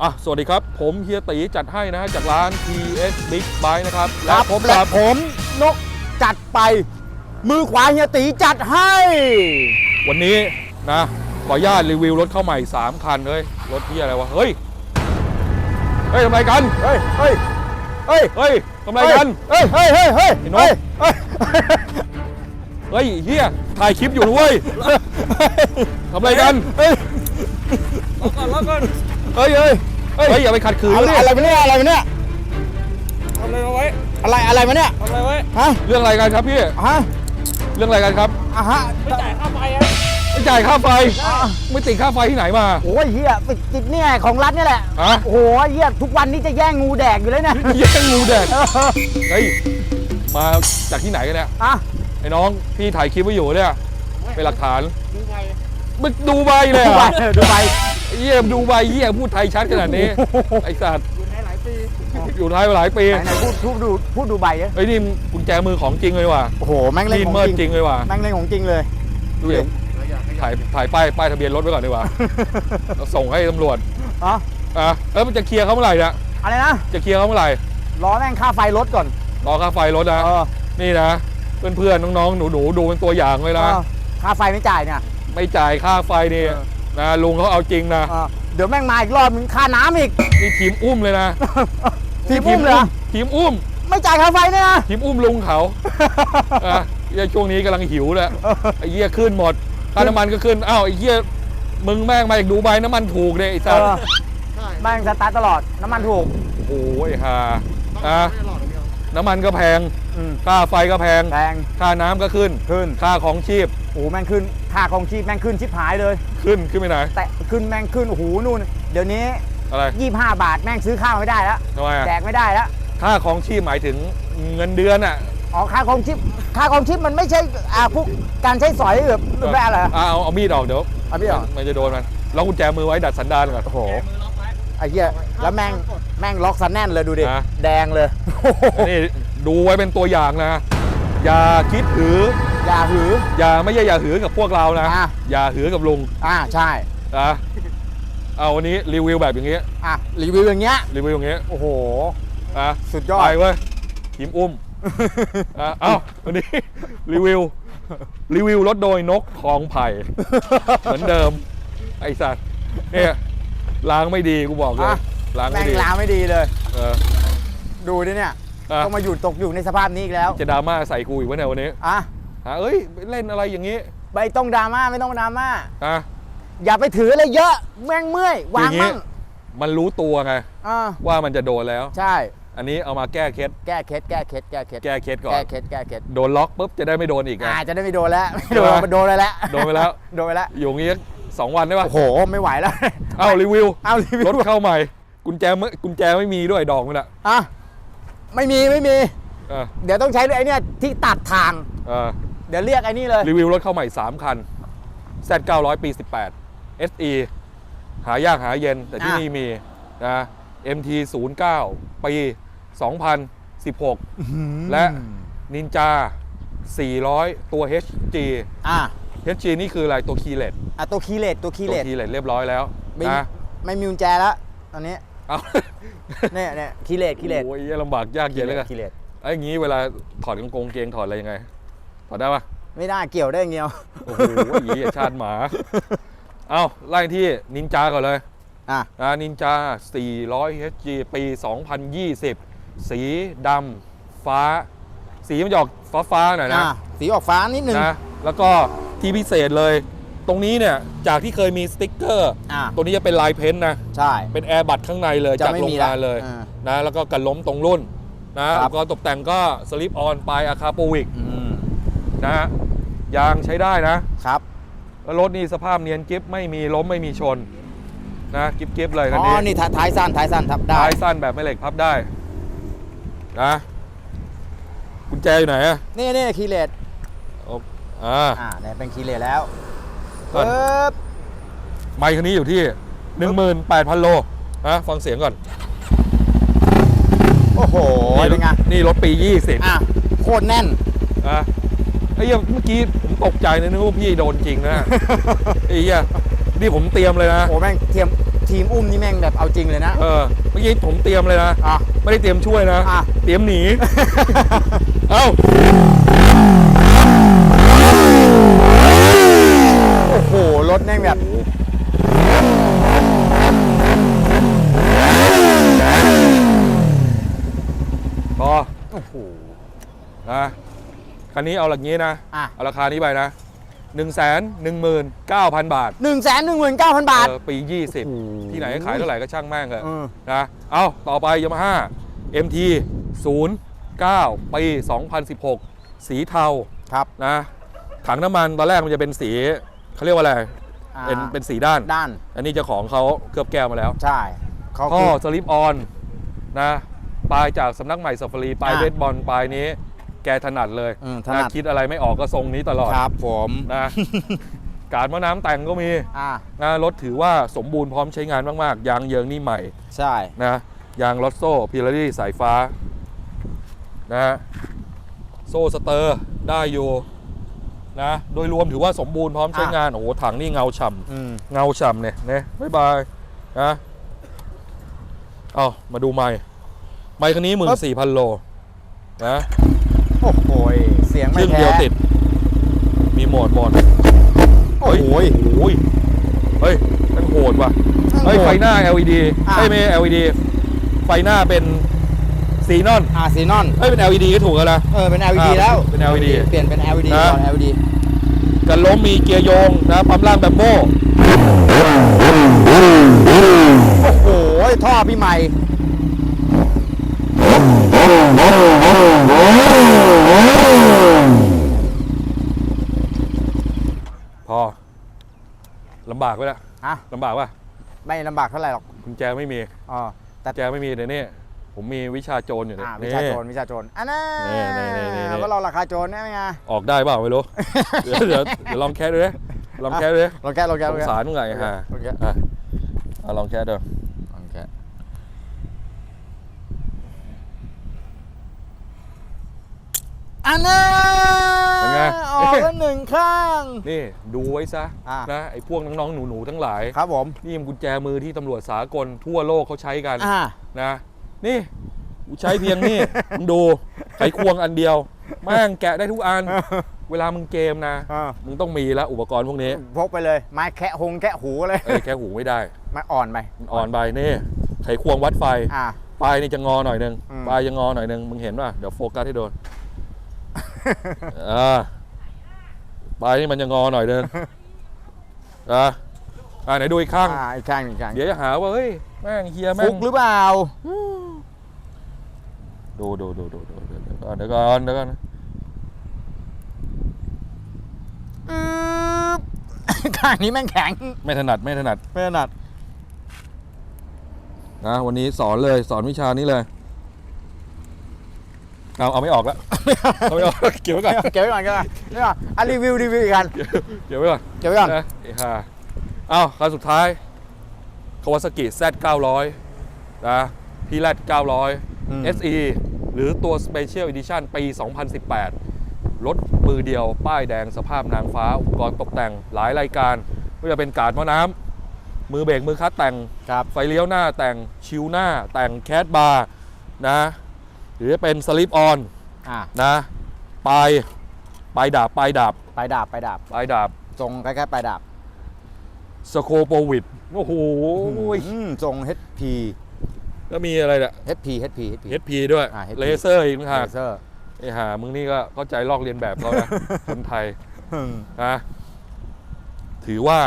อะสวัสดีครับ ผมเฮียตีจัดให้นะฮะจากร้าน TS Big Bike นะครับครับผมและและผมนกจัดไป มือขวาเฮียตีจัดให้ วันนี้นะขออนุญาตรีวิวรถเข้าใหม่ 3 คันเฮ้ยรถที่อะไรวะ เฮ้ย เฮ้ยทำไรกัน เฮ้ย เฮ้ย เฮ้ย เฮ้ยทำไรกัน เฮ้ย เฮ้ย เฮ้ย เฮ้ยไอ้นกเฮ้ยเฮ้ยเฮ้ยเฮียถ่ายคลิปอยู่นะเว้ยทำไรกัน เฮ้ย เฮ้ยเฮ้ยเฮ้ยอย่าไปขัดขืนอะไรดิอะไรมาเนี่ยอะไรมาเนี่ยทำอะไรมาไว้อะไรอะไรมาเนี่ยทำอะไรไว้ฮะเรื่องอะไรกันครับพี่ฮะเรื่องอะไรกันครับอะฮะไม่จ่ายค่าไฟอะไม่จ่ายค่าไฟไม่ติดค่าไฟที่ไหนมาโอ้ยเฮียติดติดเนี่ยของรัฐเนี่ยแหละฮะโอ้โหเฮียทุกวันนี้จะแย่งงูแดกอยู่เลยเนี่ยแย่งงูแดดเออเฮ้ยมาจากที่ไหนกันเนี่ยอะไอ้น้องพี่ถ่ายคลิปไว้อยู่เนี่ยเป็นหลักฐานดูไฟมึงดูใบเลยดูไปอะดูไป เยี่ยมดูใบเยี่ยพูดไทยชัดขนาดนี้ ไอ้สัตว์อยู่ในหลายปีอยู่ไทยมาหลายปีไหนไหนพูดพูดดูพูดดูใบดิเฮ้ยนี่กุญแจมือของจริงเลยว่ะโอ้โหแม่งเล่นลีขนองเมิร์จริงจริงเลยว่ะแม่งเล่นของจริงเลย ดูดิถ่ายถ่ายป้ายป้ายทะเบียนรถไว้ก่อนดีกว่าเราส่งให้ตำรวจอ๋อ อะแล้วมันจะเคลียร์เขาเมื่อไหร่เนี่ยอะไรนะจะเคลียร์เขาเมื่อไหร่รอแม่งค่าไฟรถก่อนรอค่าไฟรถนะเออนี่นะเพื่อนๆน้องๆหนูๆดูเป็นตัวอย่างเลยนะเออค่าไฟไม่จ่ายเนี่ย ไม่จ่ายค่าไฟนี่เออ นะลุงเขาเอาจริงนะเออเดี๋ยวแม่งมาอีกรอบมึงค่าน้ำอีก นี่ทีมอุ้มเลยนะทีมอุ้มเลยเหรอ ทีมอุ้มไม่จ่ายค่าไฟเนี่ยนะทีมอุ้มลุงเขาอะเหี้ยช่วงนี้กำลังหิวเลยไอ้เหี้ยขึ้นหมดค่าน้ำมันก็ขึ้นอ้าวไอ้เหี้ยมึงแม่งมาจากดูไบน้ำมันถูกเนี่ยไอ้เอสัสอใช่แม่งสตาร์ทตลอดน้ำมันถูกโอ้ยฮ่าต้องอะไม่ได้หลอดอย่างเดียวน้ำมันก็แพงอืมค่าไฟก็แพง แพงค่าน้ำก็ขึ้น ขึ้น ค่าของชีพ โอ้โหแม่งขึ้นค่าของชีพแม่งขึ้นชิบหายเลย ขึ้นขึ้นไปไหน แต่ขึ้นแม่งขึ้นโอ้โหนู่น เดี๋ยวนี้อะไร25บาทแม่งซื้อข้าวไม่ได้แล้วทำไมอะแดกไม่ได้แล้วค่าของชีพหมายถึงเงินเดือนอะอ๋อค่าของชีพค่าของชีพมันไม่ใช่อ่าพวกการใช้สอยแบบแบบอะไรเหรออะเอาเอามีดออกเดี๋ยวเอาพี่เหรอมันจะโดนมันล็อกกุญแจมือไว้ดัดสันดานก่อนโอ้โหแกมือล็อกไว้ไอ้เหี้ยแล้วแม่งแม่งล็อกซันแน่นเลยดูดินะแดงเลย นี่ดูไว้เป็นตัวอย่างนะ อย่าคิดหือ อย่าหือ อย่าไม่ใช่อย่าหือกับพวกเรานะ อะ อย่าหือกับลุงอ่าใช่นะเอาวันนี้รีวิวแบบอย่างงี้อะรีวิวอย่างเงี้ยรีวิวอย่างงี้โอ้โห นะสุดยอด ไปเว้ยทีมอุ้มอะเอ้าวันนี้ รีวิว รีวิวรถโดยนกทองไผ่ เหมือนเดิม ไอ้สัตว์เนี่ยล้างไม่ดีกูบอกเลยอะ ล้างแม่ไม่งดีลาไม่ดีเลย เออ ดูดิเนี่ยอะ ต้องมาอยู่ตกอยู่ในสภาพนี้อีกแล้วจะดราม่าใส่กูอีกวะเนี่ยวันนี้ อะ ฮะเอ้ยเล่นอะไรอย่างงี้ไม่ต้องดราม่าไม่ต้องดราม่าอะอย่าไปถืออะไรเยอะแม่งเมื่อยวางคืออย่างงี้มั่งมันรู้ตัวไงอ่าว่ามันจะโดนแล้ว ใช่ อันนี้เอามาแก้เคล็ดแก้เคล็ดแก้เคล็ดแก้เคล็ดแก้เคล็ดก่อนแก้เคล็ดแก้เคล็ดโดนล็อกปุ๊บจะได้ไม่โดนอีกไงอ่าจะได้ไม่โดนแล้วไม่โดนใช่ไหมมันโดนเลยแล้วโดนไปแล้วโดนไปแล้วอยู่อย่างงี้สองวันได้ปะโอ้โหไม่ไหวแล้วเอารีวิวเอารีวิวรถเข้าใหม่กุญแจไม่กุญแจไม่มีด้วยดอกมันอะอะไม่มีไม่มีเออเดี๋ยวต้องใช้ไอ้เนี่ยที่ตัดทาง เออเดี๋ยวเรียกไอ้นี่เลย รีวิวรถเข้าใหม่ 3 คัน Z 900 ปี 18 SE หายากหาเย็นแต่ที่อะนี่มีนะ MT 09ปี 2016 และ Ninja 400 ตัว HG อะ HG นี่คืออะไรตัวคีย์เลตอะตัวคีย์เลตตัวคีย์ตัเลวตคีย์เลตเรียบร้อยแล้วไม่นะไม่มีกุญแจแล้วตอนนี้เอาเนี่ยเนี่ยคีย์เลตคีย์เลตโอ้ยลำบากยากเย็นเลยกันคีย์เลตไอ้อย่างงี้เวลาถอดกางเกงเกงถอดอะไรยังไง ถอดได้ปะไม่ได้เกี่ยวได้อย่างเดียวโอ้โหอย่างงี้ชาติหมา เอาไล่ที่นินจาก่อนเลยอะอ่านินจา 400 HG ปี 2020 สีดำฟ้า สีมันจะออกฟ้าฟ้าๆหน่อยนะอะสีออกฟ้านิดนึงนะแล้วก็ที่พิเศษเลย ตรงนี้เนี่ยจากที่เคยมีสติ๊กเกอร์ อะตัวนี้จะเป็นลายเพ้นท์นะ ใช่ เป็นแอร์บัตข้างในเลยจะจากไม่โรมีงงานละเลยอ่านะแล้วก็กันล้มตรงรุ่นนะครัแล้บวก็ตกแต่งก็สลิปออนปลายอะคาโปวิก อืม นะฮะยางใช้ได้นะครับแล้วรถนี่สภาพเนียนกิฟไม่มีล้มไม่มีชนนะกิฟกิฟเลยคันอ๋นี้อนี่ท้าท้ายสั้นท้ายสั้นทับได้ท้ายสั้นแบบไม่เหล็กพับได้นะกุญแจอยู่ไหนอะนี่นี่คีย์เลตเอาอ่าอ่าเนี่ยเป็นคีย์เลตแล้วก่อนปึ๊บไมค์คันนี้อยู่ที่ 18,000 โลนะฟังเสียงก่อน โอ้โห เป็นไง นี่รถปี 20อะโคตรแน่นนะไอ้เหี้ยเมื่อกี้ผมตกใจนะนึกว่าพี่โดนจริงนะไอ้เหี้ยนี่ผมเตรียมเลยนะ โอ้แม่งเทียมทีมอุ้มนี่แม่งแบบเอาจริงเลยนะ เออเมื่อกี้ผมเตรียมเลยนะ อะ ไม่ได้เตรียมช่วยนะ อะ เตรียมหนี เอ้า โอ้โห รถแม่งแบบ พอโอ้โหนะ คันนี้เอาหลักงี้นะ อะ เอาราคานี้ไปนะ1นึ่งแสนหนึ่งหมื่นเก้าพันบาทหนึ่งแสนหนึ่งหมื่นเก้าพันบาท เออปี โอ้โห20 ที่ไหนขายเท่าไหร่ก็ช่างแม่งเลยเออ นะ เอาต่อไปยามาฮ่า MT 09 ปี 2016 สีเทา ครับนะ ถังน้ำมันตอนแรกมันจะเป็นสีเขาเรียกว่าอะไร อ่าเป็นเป็นสีด้าน ด้าน อันนี้เจ้าของเขาเคลือบแก้วมาแล้ว ใช่เขาท่อคือ สลิปออนนะปลายจากสำนักใหม่สัฟารีปลายอะเบสบอลปลายนี้ แกถนัดเลยอืมถนัดคิดอะไรไม่ออกก็ทรงนี้ตลอดครับผมนะการมะน้ำแต่งก็มีอ่านะรถถือว่าสมบูรณ์พร้อมใช้งานมากๆ ยางเยิงนี่ใหม่ใช่ นะยางลอตโซ่พิลารี่สายฟ้านะฮะโซ่สเตอร์ได้อยู่นะโดยรวมถือว่าสมบูรณ์พร้อมใช้งาน โอ้โหถังนี่เงาฉ่อืมำเงาฉ่ำเนี่ยเนี่ยบ๊ายบายนะเอามาดูไม้ไม้คันนี้หมื่นสี่พันโลนะ โอ้โหเสียงเคไม่รื่องแพ้เดียวติด มีโหมดโหมดโอ้โหโอ้ยเฮ้ยมันโหดว่ะเฮ้ยไฟหน้า LED อะเฮ้ยไม่ใช่ LED ไฟหน้าเป็นซีนอนอาซีนอนเฮ้ยเป็น LED ก็ถูกแล้วนะเออเป็น LED อ่าแล้วเป็น LED เปลี่ยนเป็น LED นะก่อน LED กันล้มมีเกียร์โยงนะปั๊มล่างแบบโบ้โอ้โหท่อพี่ใหม่ พอลำบากไปละฮะลำบากป่ะไม่ลำบากเท่าไหร่หรอกกุญแจไม่มีอ๋อแต่กุญแจไม่มีเดี๋ยวนี้ผมมีวิชาโจรอยู่เนี่ยอ่าวิชาโจรนี่วิชาโจรอันนั้นนี่นี่นี่นี่นี่ว่าเราราคาโจรได้ไหมไงออกได้เปล่าไม่รู้เดี๋ยวเดี๋ยวเดี๋ยวลองแคสดูดิลองแคสดูดิลองแกะลองแกะสลองงแกะสารมึงไงฮะลองแกะอะอะลองแคสดูลองแกะอันนั้นเป็นไง ออกแล้วหนึ่งข้าง นี่ดูไว้ซะอะ นะไอ้พวกน้องๆหนูๆทั้งหลาย ครับผม นี่มันกุญแจมือที่ตำรวจสากลทั่วโลกเขาใช้กันอ่า นะ นี่กูใช้เพียงนี่ มึงดูไขควงอันเดียวแม่งแกะได้ทุกอัน เวลามึงเกมนะ อ่า มึงต้องมีแล้วอุปกรณ์พวกนี้พกไปเลย ไม้แคะหงแคะหูเลย เอ้ยแค่หูไม่ได้ ไม้อ่อนไปมันอ่อนไปนี่ไขควงวัดไฟ อ่า ปลายนี่จะงอหน่อยหนึงอืม ปลายจะงอหน่อยหนึงมึงเห็นป่ะ เดี๋ยวโฟกัสให้โดนอ่าปลายนี่มันจะงอหน่อยหนึงอะอ่าไหนดูอีกข้าง อ่าอีกข้างอีกข้างเดี๋ยวจะหาว่าเฮ้ยแม่งเฮียแม่ฟุงกหรือเปล่า ดูดูดูดูดูดูเดี๋ยวก่อนเดี๋ยวก่อนเดี๋ยวก่อนอืบ ข้างนี้แม่งแข็งไม่ถนัดไม่ถนัด ไม่ถนัด นะวันนี้สอนเลยสอนวิชานี้เลย เอาเอาไม่ออกแล้ว เอาไม่ออกเก็บไว้ก่อนเก็บไว้ก่อนก็ได้นี่ก่อนอะรีวิวรีวิวอีกกันเก็บไว้ก่อนเก็บไว้ก่อนนะไอ้ห่าเอาคันสุดท้ายคาวาซากิ Z 900นะพีแรดอืม900 SE หรือตัว Special Edition ปี 2018 รถมือเดียวป้ายแดงสภาพนางฟ้า อุปกรณ์ตกแต่งหลายรายการไม่ว่าจะเป็นการดหม้อน้ำมือเบรกมือคัดแต่งครับไฟเลี้ยวหน้าแต่งชิวหน้าแต่งแคดบาร์นะ หรือจะเป็นสลิปออนอ่านะปลายปลายดาบปลายดาบไปดาบไปดาบปลายดาบทรงคล้ายๆไปดาบสโคโปวิดโอ้โหอืมทรง HP แล้วมีอะไรเนี่ย HP HP HP HP ด้วยอ่า HP เลเซอร์อีกนะฮะเลเซอร์ไอ้ห่ามึงนี่ก็เข้าใจลอกเรียนแบบเขานะ คนไทยนะถือว่า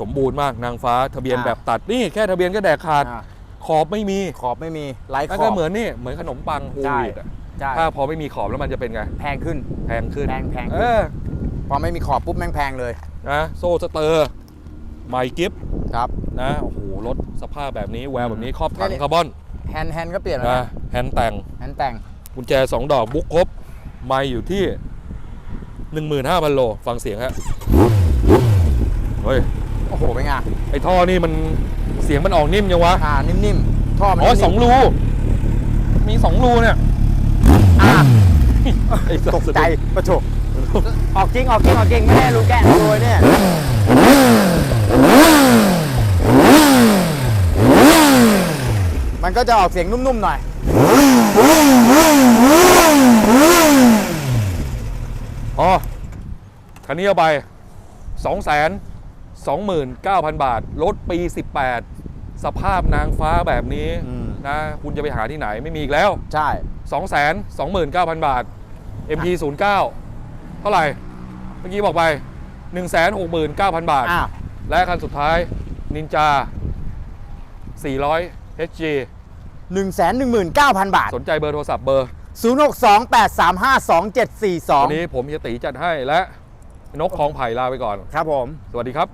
สมบูรณ์มากนางฟ้าทะเบียนอ่าแบบตัดนี่แค่ทะเบียนก็แดกขาดอ่า ขอบไม่มีขอบไม่มีไร้ขแล้วอก็บเหมือนนี่เหมือนขนมปังโฮลใช่วีตอะใช่ถ้าพอไม่มีขอบแล้วมันจะเป็นไง แพงขึ้น แพงขึ้น แพงแพงเอขึ้นอพอไม่มีขอบปุ๊บแม่งแพงเลยนะโซ่สเตอร์ไมกิฟครับนะโอ้โหรถสภาพแบบนี้แววแบบนี้ครอบถังนี่คาร์บอนแฮนด์แฮนด์ก็เปลี่ยนแล้วนะนะแฮนด์แต่งแฮนด์แต่งกุญแจ 2 ดอกบุ๊กครบไม่อยู่ที่ 15,000 โล ฟังเสียงฮะเฮ้ย โอ้โหเป็นไงไอ้ท่อนี่มันเสียงมันออกนิ่มยังวะอ่านิ่มๆท่อมันอ๋อนิ่มๆสองรูมีสองรูเนี่ยอ่าไอ้สัตกใจประโถออกจริงออกจริงออกจริงไม่ได้รู้แกะโดยเนี่ยมันก็จะออกเสียงนุ่มๆหน่อยอ๋อคันนี้เอาไป2 2 9 0 0 0 บาท รถปี 18 สภาพนางฟ้าแบบนี้อืม นะ คุณจะไปหาที่ไหนไม่มีอีกแล้ว ใช่ 2 2 9 0 0 0 บาท MP 0 9เท่าไหร่ เมื่อกี้บอกไป 1 6 9 0 0 0 บาท อะ และคันสุดท้ายนินจา 400 HG 1 1 9 0 0 0 บาท สนใจเบอร์โทรศัพท์เบอร์ 0 6 2 8 3 5 2 7 4วันนี้ผมเฮียตีจัดให้และนกคลองไผ่ลาไปก่อน2ครับผม สวัสดีครับ